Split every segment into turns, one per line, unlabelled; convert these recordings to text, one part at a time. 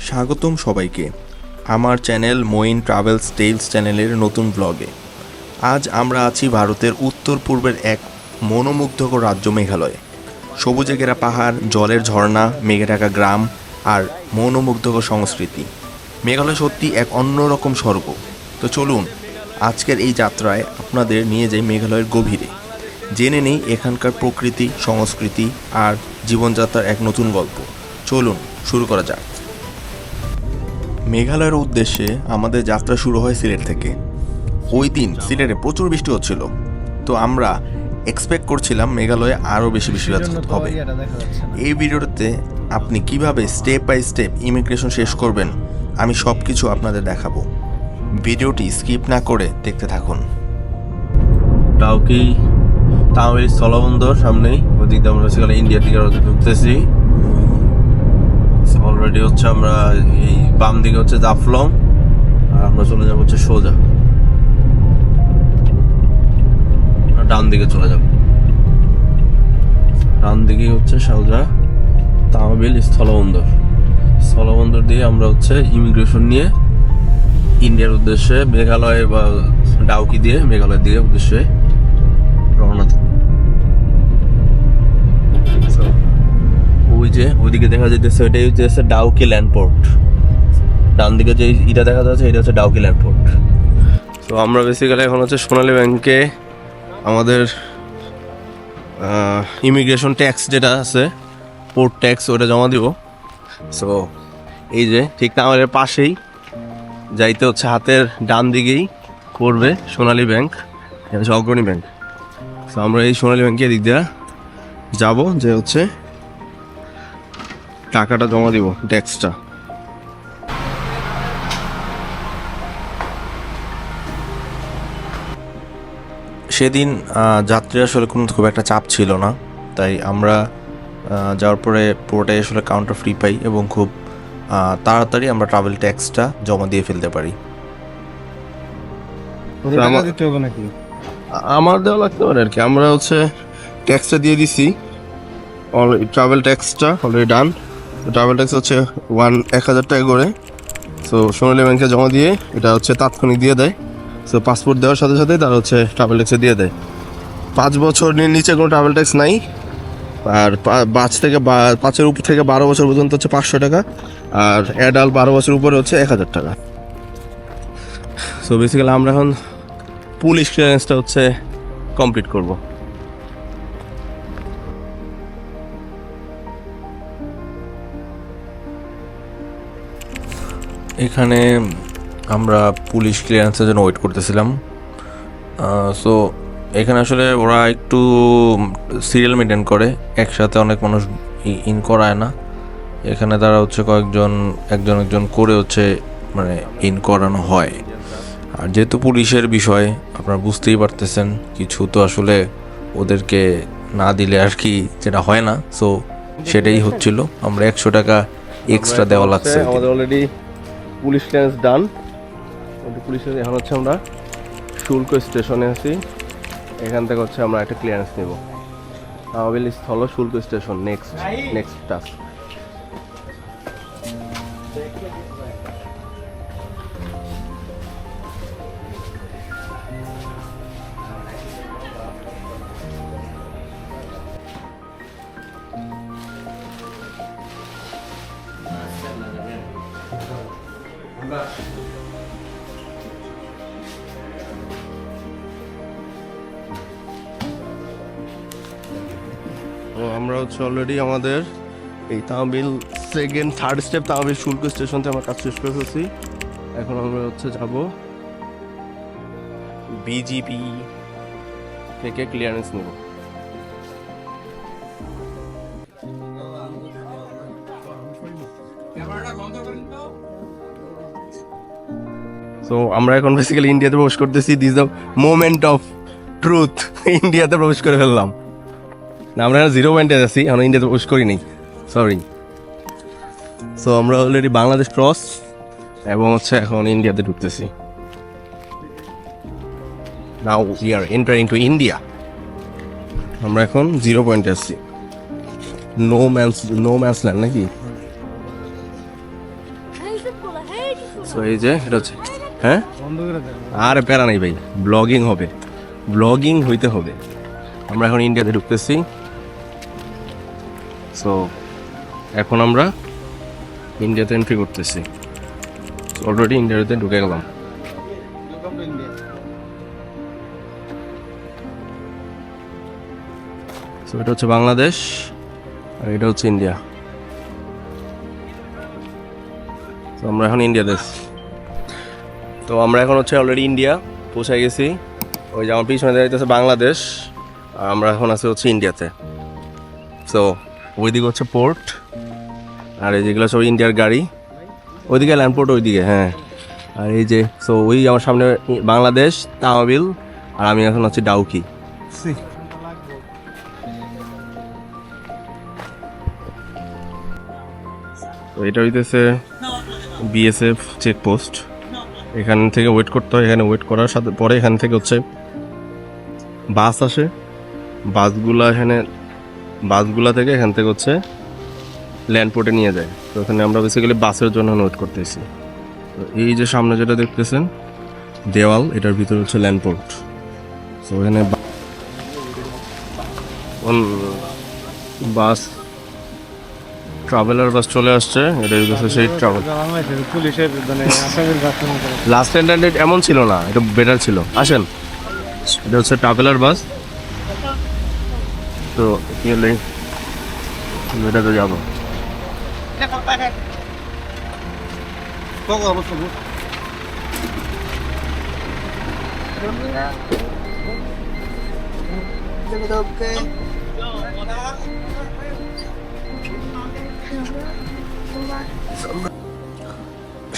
স্বাগতম সবাইকে আমার চ্যানেল মইন ট্রাভেলস টেলস চ্যানেলের নতুন ব্লগে। আজ আমরা আছি ভারতের উত্তর পূর্বের এক মনোমুগ্ধকর রাজ্য মেঘালয়ে। সবুজে ঘেরা পাহাড়, জলের ঝর্ণা, মেঘে ঢাকা গ্রাম আর মনোমুগ্ধকর সংস্কৃতি। মেঘালয় সত্যি এক অন্যরকম স্বর্গ। তো চলুন, আজকের এই যাত্রায় আপনাদের নিয়ে যাই মেঘালয়ের গভীরে। জেনে নেই এখানকার প্রকৃতি, সংস্কৃতি আর জীবনযাত্রার এক নতুন গল্প। চলুন শুরু করা যাক। মেঘালয়ের উদ্দেশ্যে আমাদের যাত্রা শুরু হয় সিলেট থেকে। ওই দিন সিলেটে প্রচুর বৃষ্টি হচ্ছিল। তো আমরা এক্সপেক্ট করছিলাম মেঘালয়ে আরও বেশি বৃষ্টিপাত হবে। এই ভিডিওতে আপনি কীভাবে স্টেপ বাই স্টেপ ইমিগ্রেশন শেষ করবেন আমি সব কিছু আপনাদের দেখাবো। ভিডিওটি স্কিপ না করে দেখতে থাকুন।
টাউকি তামিল স্থলবন্দর সামনেই। ওদিক দিয়ে আমরা সেখানে ইন্ডিয়ার দিকে ঢুকতেছি অলরেডি হচ্ছে আমরা এই বাম দিকে হচ্ছে জাফলং আর আমরা চলে যাব হচ্ছে সোজা। ডান দিকে চলে যাব। ডান দিকে হচ্ছে স্থলবন্দর। স্থলবন্দর দিয়ে আমরা হচ্ছে ইমিগ্রেশন নিয়ে ইন্ডিয়ার উদ্দেশ্যে মেঘালয় বা ডাউকি দিয়ে মেঘালয়ের দিকে উদ্দেশ্যে রওনা ওই যে, ওইদিকে দেখা যাইতেছে ওইটাই হচ্ছে ডাউকি ল্যান্ডপোর্ট ডান দিকে যে এটা দেখা যাচ্ছে, এটা হচ্ছে ডাউকি ল্যান্ডপোর্ট তো আমরা বেসিক্যালি এখন হচ্ছে সোনালী ব্যাংকে আমাদের ইমিগ্রেশন ট্যাক্স যেটা আছে পোর্ট ট্যাক্স ওটা জমা দিব। সো এই যে, ঠিক না আমাদের পাশেই যাইতে হচ্ছে, হাতের ডান দিকেই পড়বে সোনালী ব্যাংক, এটা হচ্ছে অগ্রণী ব্যাংক। তো আমরা এই সোনালী ব্যাংকের দিক দিয়ে যাব, যে হচ্ছে টাকাটা জমা দিব ট্যাক্সটা
সেদিন আহ, যাত্রী আসলে কোনো খুব একটা চাপ ছিল না তাই আমরা আহ, যাওয়ার পরে পুরোটাই আসলে কাউন্টার ফ্রি পাই এবং খুব তাড়াতাড়ি আমরা ট্রাভেল ট্যাক্সটা জমা দিয়ে ফেলতে পারি।
আমার দেওয়া লাগতে পারে আর কি। আমরা হচ্ছে ট্যাক্সটা দিয়ে দিছি। ট্রাভেল ট্যাক্সটা অলরেডি ডান ট্রাভেল ট্যাক্স হচ্ছে ওয়ান এক হাজার টাকা করে। সো সোনালী ব্যাংকে জমা দিয়ে এটা হচ্ছে তাৎক্ষণিক দিয়ে দেয়। সো পাসপোর্ট দেওয়ার সাথে সাথে তারা হচ্ছে ট্রাভেল ট্যাক্সে দিয়ে দেয়। পাঁচ বছরের নিচে কোনো ট্রাভেল ট্যাক্স নাই। আর পাঁচ থেকে পাঁচের উপর থেকে বারো বছর পর্যন্ত হচ্ছে পাঁচশো টাকা। আর অ্যাডাল্ট বারো বছর উপরে হচ্ছে এক হাজার টাকা। সো বেসিক্যালি আমরা এখন পুলিশ ক্লিয়ারেন্সটা হচ্ছে কমপ্লিট করব।
এখানে আমরা পুলিশ ক্লিয়ারেন্সের জন্য ওয়েট করতেছিলাম। সো এখানে আসলে ওরা একটু সিরিয়াল মেনটেন করে একসাথে অনেক মানুষ ইন করায় না। এখানে তারা হচ্ছে কয়েকজন একজন একজন করে হচ্ছে মানে ইন করানো হয়। আর যেহেতু পুলিশের বিষয় আপনারা বুঝতেই পারতেছেন কিছু তো আসলে ওদেরকে না দিলে আর কি যেটা হয় না। সো সেটাই হচ্ছিল। আমরা একশো টাকা এক্সট্রা দেওয়া লাগছে
আমাদের অলরেডি পুলিশ ক্লিয়ারেন্স ডান। পুলিশের এখন হচ্ছে আমরা শুল্ক স্টেশনে আছি। এখান থেকে হচ্ছে আমরা একটা ক্লিয়ারেন্স নেব। আমাদের স্থল শুল্ক স্টেশন নেক্সট নেক্সট টাস্ক তো আমরা হচ্ছে অলরেডি আমাদের এই Tamabil second third step Tamabil শুল্ক স্টেশন থেকে আমরা কাজ শেষ করে ফেলছি। এখন আমরা হচ্ছে যাব বিজিপি থেকে ক্লিয়ারেন্স নেব। সো আমরা এখন বেসিক্যালি ইন্ডিয়াতে প্রবেশ করতেছি। This the moment of truth ইন্ডিয়াতে প্রবেশ করে ফেললাম। না আমরা জিরো পয়েন্টে আছি। আমরা ইন্ডিয়াতে প্রবেশ করিনি সরি সো আমরা অলরেডি বাংলাদেশ ক্রস এবং হচ্ছে এখন ইন্ডিয়াতে ঢুকতেছি। Now we are entering to India আমরা এখন জিরো পয়েন্টে আসছি no man's no man's land নাকি? সো এই যে এটা হচ্ছে হ্যাঁ? আর প্যারা নাই ভাই ব্লগিং হবে। ব্লগিং হইতে হবে। আমরা এখন ইন্ডিয়াতে ঢুকতেছি। সো এখন আমরা ইন্ডিয়াতে এন্ট্রি করতেছি। অলরেডি ইন্ডিয়াতে ঢুকে গেলাম। সো এটা হচ্ছে বাংলাদেশ আর এটা হচ্ছে ইন্ডিয়া তো আমরা এখন ইন্ডিয়া দেশ তো আমরা এখন হচ্ছে অলরেডি ইন্ডিয়া পৌঁছে গেছি। ওই যে আমার পিছনে দাঁড়াইতেছে বাংলাদেশ আর আমরা এখন আছি হচ্ছে ইন্ডিয়াতে সো ওইদিকে হচ্ছে পোর্ট আর এই যেগুলো সব ইন্ডিয়ার গাড়ি ওইদিকে ল্যান্ডপোর্ট ওইদিকে হ্যাঁ। আর এই যে সো ওই আমার সামনে বাংলাদেশ তামাবিল আর আমি এখন হচ্ছে ডাউকি তো এটা হইতেছে বিএসএফ চেকপোস্ট এখান থেকে ওয়েট করতে হয়, এখানে ওয়েট করার সাথে, পরে এখান থেকে হচ্ছে বাস আসে। বাসগুলা এখানে বাসগুলা থেকে এখান থেকে হচ্ছে ল্যান্ডপোর্টে নিয়ে যায়। তো এখানে আমরা বেসিক্যালি বাসের জন্য ওয়েট করতেছি। তো এই যে সামনে যেটা দেখতেছেন, দেওয়াল, এটার ভিতরে হচ্ছে ল্যান্ডপোর্ট তো এখানে বাস ট্রাভেলার বাস চলে আসছে। এটা হচ্ছে সেই ট্রাভেল
পুলিশের মানে
লাস্ট স্ট্যান্ডার্ড এমন ছিল না এটা বেটার ছিল। আসেন। এটা হচ্ছে ট্রাভেলার বাস তো কি হলে? এটাতে যাব।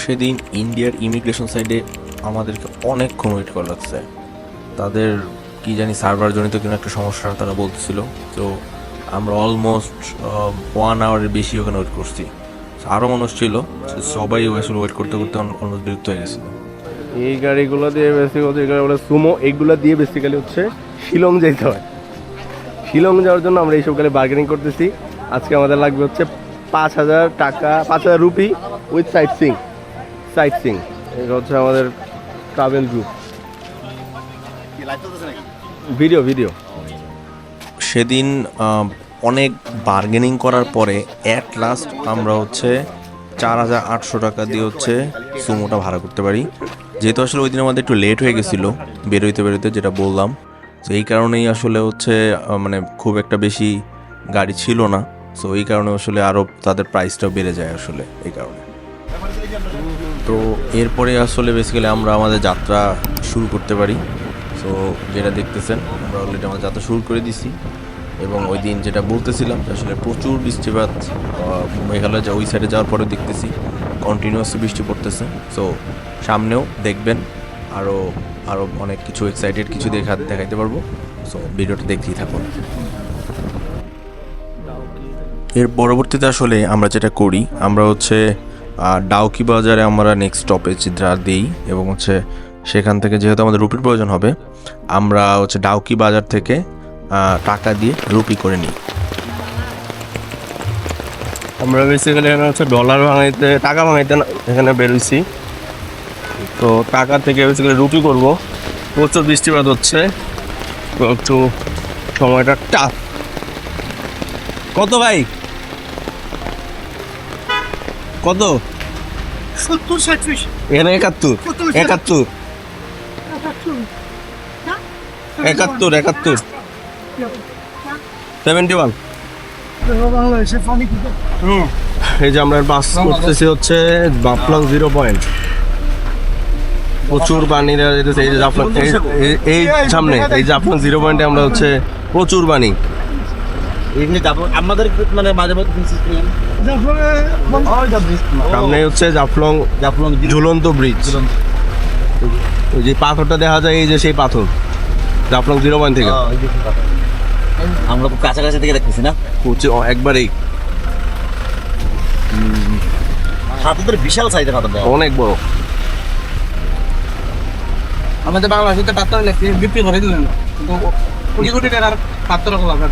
সেদিন ইন্ডিয়ার ইমিগ্রেশন সাইডে আমাদেরকে অনেকক্ষণ ওয়েট করা লাগছে। তাদের কি জানি সার্ভার জনিত কোনো একটা সমস্যা তারা বলতেছিল। তো আমরা অলমোস্ট ওয়ান আওয়ারের বেশি ওখানে ওয়েট করছি। আরও মানুষ ছিল সবাই আসলে ওয়েট করতে করতে অলমোস্ট বিরক্ত হয়ে গেছিল
এই গাড়িগুলো দিয়ে বেসিক হচ্ছে এগুলো বলে সুমো এইগুলো দিয়ে বেসিক্যালি হচ্ছে শিলং যেতে হয়। শিলং যাওয়ার জন্য আমরা এইসব গাড়ি বার্গেনিং করতেছি। আজকে আমাদের লাগবে হচ্ছে পাঁচ হাজার টাকা, পাঁচ হাজার rupee with sightseeing sightseeing এটা হচ্ছে আমাদের ট্রাভেল গ্রুপ ভিডিও ভিডিও
সেদিন অনেক বার্গেনিং করার পরে অ্যাট লাস্ট আমরা হচ্ছে চার হাজার আটশো টাকা দিয়ে হচ্ছে সুমোটা ভাড়া করতে পারি। যেহেতু আসলে ওই দিন আমাদের একটু লেট হয়ে গেছিল, বেরোইতে বেরোইতে যেটা বললাম। তো এই কারণেই আসলে হচ্ছে মানে খুব একটা বেশি গাড়ি ছিল না। সো এই কারণে আসলে আরও তাদের প্রাইসটাও বেড়ে যায় আসলে এই কারণে। তো এরপরে আসলে বেসিক্যালি আমরা আমাদের যাত্রা শুরু করতে পারি। সো যেটা দেখতেছেন, আমরা অলরেডি আমাদের যাত্রা শুরু করে দিছি। এবং ওই দিন যেটা বলতেছিলাম আসলে প্রচুর বৃষ্টিপাত মেঘালয় যা, ওই সাইডে যাওয়ার পরে দেখতেছি কন্টিনিউয়াসলি বৃষ্টি পড়তেছে। সো সামনেও দেখবেন আরও আরও অনেক কিছু এক্সাইটেড কিছু দেখা, দেখাইতে পারব। সো ভিডিওটা দেখতেই থাকুন। এর পরবর্তীতে আসলে আমরা যেটা করি, আমরা হচ্ছে ডাউকি বাজারে আমরা নেক্সট স্টপেজ দিই এবং হচ্ছে সেখান থেকে যেহেতু আমাদের রুপির প্রয়োজন হবে, আমরা হচ্ছে ডাউকি বাজার থেকে টাকা দিয়ে রুপি করে নিই।
আমরা বেসিক্যালি এখানে হচ্ছে ডলার ভাঙাইতে, টাকা ভাঙাইতে এখানে বেরোইছি। তো টাকা থেকে বেসিক্যালি রুপি করব। প্রচুর বৃষ্টিপাত হচ্ছে একটু সময়টা টাফ কত ভাই? কত?
সত্তর ষাট
এখানে একাত্তর। একাত্তর। একাত্তর। একাত্তর সেভেন্টি ওয়ান
পানি
এই যে আমরা বাস করতেছি হচ্ছে জাফলং জিরো পয়েন্ট প্রচুর পানি এই যে জাফলং এই- এই- এই সামনে এই জাফলং জিরো পয়েন্টে আমরা হচ্ছে প্রচুর পানি
এমনি তারপর আমাদের মানে মাঝে মধ্যে
সামনে হচ্ছে জাফলং
জাফলং
ঝুলন্ত ব্রিজ ওই যে পাথরটা দেখা যায় এই যে সেই পাথর। জাফলং জিরো পয়েন্ট থেকে।
আমরা খুব কাছাকাছি থেকে দেখতেছি না?
হচ্ছে একবারেই।
হাতের বিশাল সাইজের হাতের
অনেক বড়।
আমাদের বাংলাদেশে পাত্র লেখছে বিক্রি করে দিলেন। কিন্তু কোটি কোটি টাকার পাত্র হলো আপনার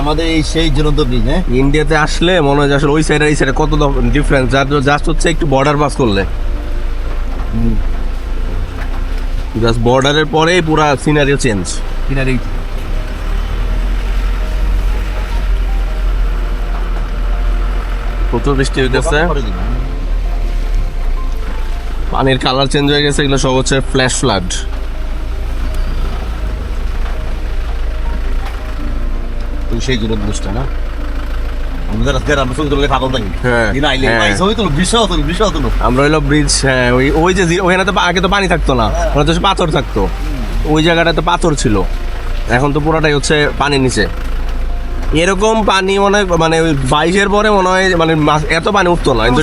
আমাদের এই সেই জ্বলন্ত ব্রিজ হ্যাঁ?
ইন্ডিয়াতে আসলে মনে হয় যে আসলে ওই সাইডে এই সাইডে কত ডিফারেন্স যার জাস্ট হচ্ছে একটু বর্ডার পাস করলে। জাস্ট বর্ডারের পরেই পুরা সিনারিও চেঞ্জ
কিনারে
প্রচুর বৃষ্টি হইতেছে। পানির কালার চেঞ্জ হয়ে গেছে এগুলো সব হচ্ছে ফ্ল্যাশ ফ্লাড
সেই জ্বলন্ত ব্রিজটা না? আমাদের আজকে আমরা শুধু তোলে পাগল থাকি।
হ্যাঁ,
দিন আইলে
হ্যাঁ। আমরা হইল ব্রিজ হ্যাঁ ওই ওই যে ওখানে তো আগে তো পানি থাকতো না। ওখানে তো পাথর থাকতো। ওই জায়গাটাতে পাথর ছিল। এখন তো পুরোটাই হচ্ছে পানির নিচে। এরকম পানি মনে হয় মানে বাইশের পরে মনে হয় মানে মাছ- এত পানি উঠতো না। কিন্তু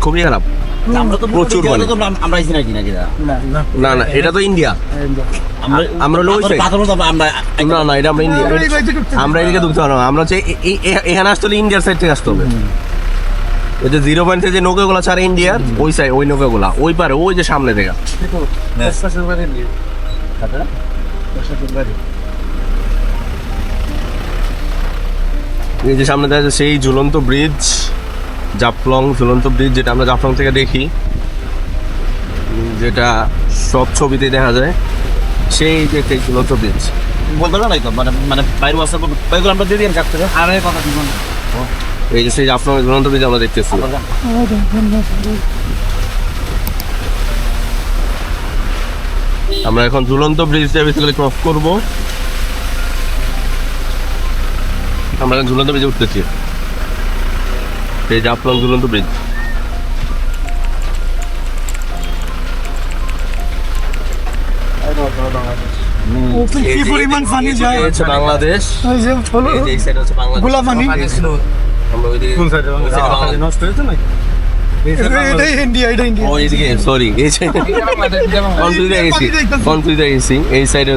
খুবই খারাপ। প্রচুর
প্রচুর
পানি।
তো আম- আমরা নাকি নাকি
না না। এটা তো ইন্ডিয়া
আমরা
আমরা হলো ওই side।
পাথর তো আমরা
না না এটা আমরা ইন্ডিয়া আমরা এদিকে ঢুকতে পারব আমরা হচ্ছে এ- এ- এ- এখানে আসতে হলে ইন্ডিয়ার সাইড থেকে আসতে হবে। ওই যে জিরো পয়েন্ট যে নৌকাগুলো ছাড়ে ইন্ডিয়ার ওই সাইড ওই নৌকাগুলা। ওই পারে ওই যে সামনে থেকে। এই যে সামনে দেখা যাচ্ছে সেই ঝুলন্ত ব্রিজ জাফলং ঝুলন্ত ব্রিজ যেটা আমরা জাফলং থেকে দেখি যেটা সব ছবিতে দেখা যায় সেই যে ঝুলন্ত ব্রিজ।
বলতে পারব না তো? মানে মানে বাইরে আসা বাইরে আমরা দিয়ে দিন কাটতে
আরে কথা দিব
এই যে সেই জাফলং ঝুলন্ত ব্রিজ আমরা দেখতেছি। আমরা এখন ঝুলন্ত ব্রিজটা বেসিক্যালি ক্রস করব। আমরা এখন ঝুলন্ত ব্রিজে উঠতেছি। এই জাফলং ঝুলন্ত ব্রিজ
কি পরিমাণ পানি যায়?
হচ্ছে বাংলাদেশ।
ওই যে হলো
এই হচ্ছে বাংলাদেশ।
গোলা পানি
আমরা বাংলাদেশ।
নষ্ট হয়েছে নাকি?
সাইডে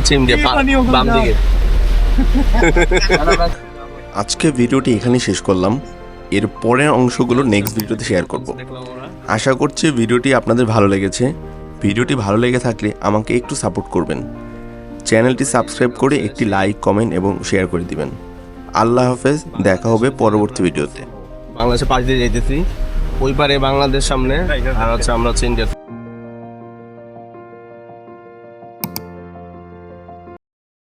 আজকে ভিডিওটি এখানেই শেষ করলাম। এর পরের অংশগুলো নেক্সট ভিডিওতে শেয়ার করব। আশা করছি ভিডিওটি আপনাদের ভালো লেগেছে। ভিডিওটি ভালো লেগে থাকলে আমাকে একটু সাপোর্ট করবেন। চ্যানেলটি সাবস্ক্রাইব করে একটি লাইক কমেন্ট এবং শেয়ার করে দিবেন। আল্লাহ হাফেজ, দেখা হবে পরবর্তী ভিডিওতে
বাংলাদেশে পাশ দিয়ে যেতেছি। ওই পারে বাংলাদেশ সামনে, আর হচ্ছে আমরা হচ্ছে ইন্ডিয়া